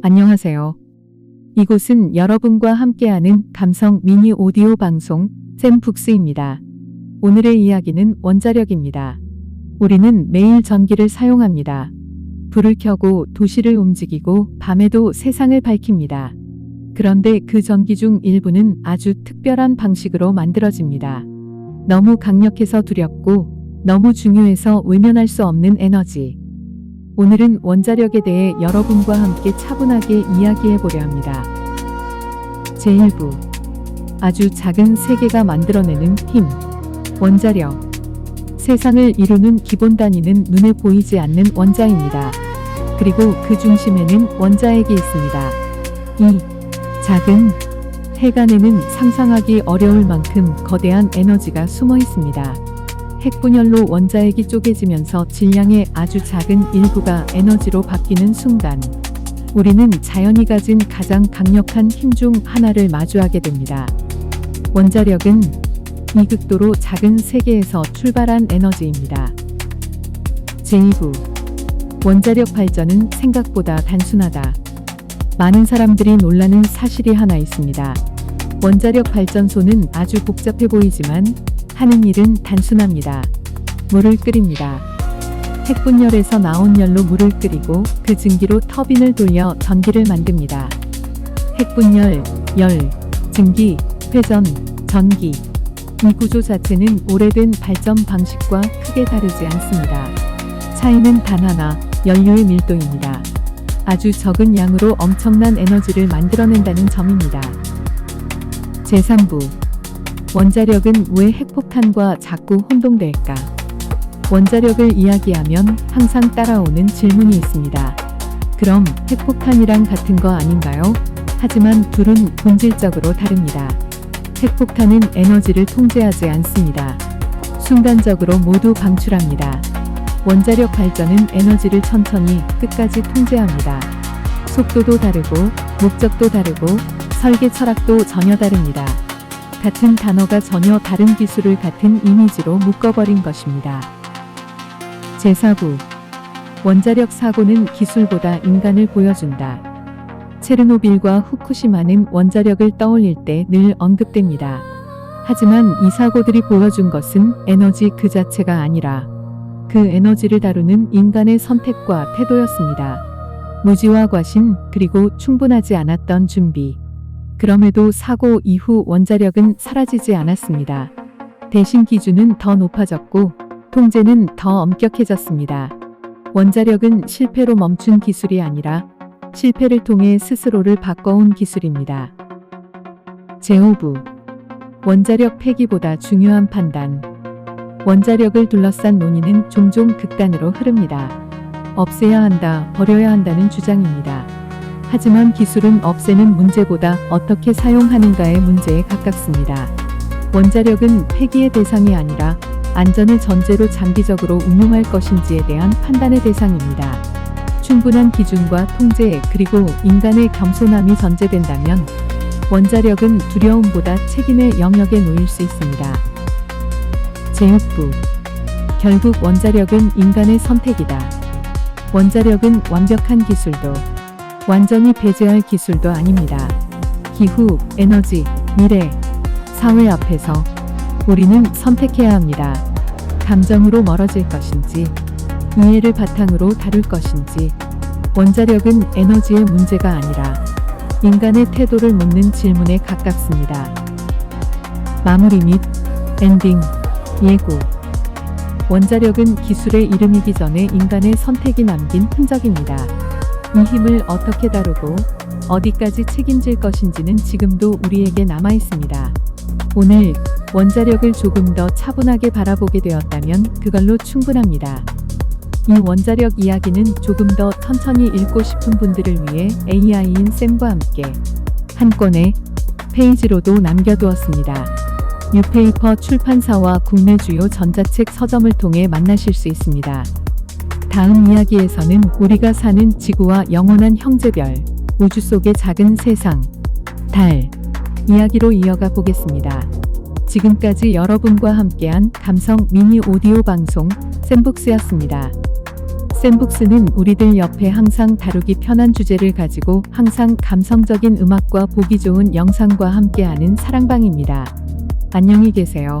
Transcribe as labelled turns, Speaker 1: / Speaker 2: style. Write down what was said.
Speaker 1: 안녕하세요. 이곳은 여러분과 함께하는 감성 미니 오디오 방송 샘북스입니다. 오늘의 이야기는 원자력입니다. 우리는 매일 전기를 사용합니다. 불을 켜고 도시를 움직이고 밤에도 세상을 밝힙니다. 그런데 그 전기 중 일부는 아주 특별한 방식으로 만들어집니다. 너무 강력해서 두렵고 너무 중요해서 외면할 수 없는 에너지. 오늘은 원자력에 대해 여러분과 함께 차분하게 이야기해 보려 합니다. 제1부. 아주 작은 세계가 만들어내는 힘. 원자력. 세상을 이루는 기본 단위는 눈에 보이지 않는 원자입니다. 그리고 그 중심에는 원자핵이 있습니다. 이 작은 핵안에는 상상하기 어려울 만큼 거대한 에너지가 숨어 있습니다. 핵분열로 원자핵이 쪼개지면서 질량의 아주 작은 일부가 에너지로 바뀌는 순간, 우리는 자연이 가진 가장 강력한 힘 중 하나를 마주하게 됩니다. 원자력은 이 극도로 작은 세계에서 출발한 에너지입니다. 제2부 원자력 발전은 생각보다 단순하다. 많은 사람들이 놀라는 사실이 하나 있습니다. 원자력 발전소는 아주 복잡해 보이지만 하는 일은 단순합니다. 물을 끓입니다. 핵분열에서 나온 열로 물을 끓이고 그 증기로 터빈을 돌려 전기를 만듭니다. 핵분열, 열, 증기, 회전, 전기. 이 구조 자체는 오래된 발전 방식과 크게 다르지 않습니다. 차이는 단 하나, 연료의 밀도입니다. 아주 적은 양으로 엄청난 에너지를 만들어낸다는 점입니다. 제3부 원자력은 왜 핵폭탄과 자꾸 혼동될까? 원자력을 이야기하면 항상 따라오는 질문이 있습니다. 그럼 핵폭탄이랑 같은 거 아닌가요? 하지만 둘은 본질적으로 다릅니다. 핵폭탄은 에너지를 통제하지 않습니다. 순간적으로 모두 방출합니다. 원자력 발전은 에너지를 천천히 끝까지 통제합니다. 속도도 다르고 목적도 다르고 설계 철학도 전혀 다릅니다. 같은 단어가 전혀 다른 기술을 같은 이미지로 묶어버린 것입니다. 제4부 원자력 사고는 기술보다 인간을 보여준다. 체르노빌과 후쿠시마는 원자력을 떠올릴 때 늘 언급됩니다. 하지만 이 사고들이 보여준 것은 에너지 그 자체가 아니라 그 에너지를 다루는 인간의 선택과 태도였습니다. 무지와 과신 그리고 충분하지 않았던 준비. 그럼에도 사고 이후 원자력은 사라지지 않았습니다. 대신 기준은 더 높아졌고 통제는 더 엄격해졌습니다. 원자력은 실패로 멈춘 기술이 아니라 실패를 통해 스스로를 바꿔온 기술입니다. 제5부 원자력 폐기보다 중요한 판단 원자력을 둘러싼 논의는 종종 극단으로 흐릅니다. 없애야 한다, 버려야 한다는 주장입니다. 하지만 기술은 없애는 문제보다 어떻게 사용하는가의 문제에 가깝습니다. 원자력은 폐기의 대상이 아니라 안전을 전제로 장기적으로 운용할 것인지에 대한 판단의 대상입니다. 충분한 기준과 통제 그리고 인간의 겸손함이 전제된다면 원자력은 두려움보다 책임의 영역에 놓일 수 있습니다. 제6부 결국 원자력은 인간의 선택이다. 원자력은 완벽한 기술도 완전히 배제할 기술도 아닙니다. 기후, 에너지, 미래, 사회 앞에서 우리는 선택해야 합니다. 감정으로 멀어질 것인지, 이해를 바탕으로 다룰 것인지, 원자력은 에너지의 문제가 아니라 인간의 태도를 묻는 질문에 가깝습니다. 마무리 및 엔딩, 예고. 원자력은 기술의 이름이기 전에 인간의 선택이 남긴 흔적입니다. 이 힘을 어떻게 다루고 어디까지 책임질 것인지는 지금도 우리에게 남아 있습니다. 오늘 원자력을 조금 더 차분하게 바라보게 되었다면 그걸로 충분합니다. 이 원자력 이야기는 조금 더 천천히 읽고 싶은 분들을 위해 AI인 쌤과 함께 한 권의 페이지로도 남겨두었습니다. 뉴페이퍼 출판사와 국내 주요 전자책 서점을 통해 만나실 수 있습니다. 다음 이야기에서는 우리가 사는 지구와 영원한 형제별, 우주 속의 작은 세상, 달, 이야기로 이어가 보겠습니다. 지금까지 여러분과 함께한 감성 미니 오디오 방송 샘북스였습니다. 샘북스는 우리들 옆에 항상 다루기 편한 주제를 가지고 항상 감성적인 음악과 보기 좋은 영상과 함께하는 사랑방입니다. 안녕히 계세요.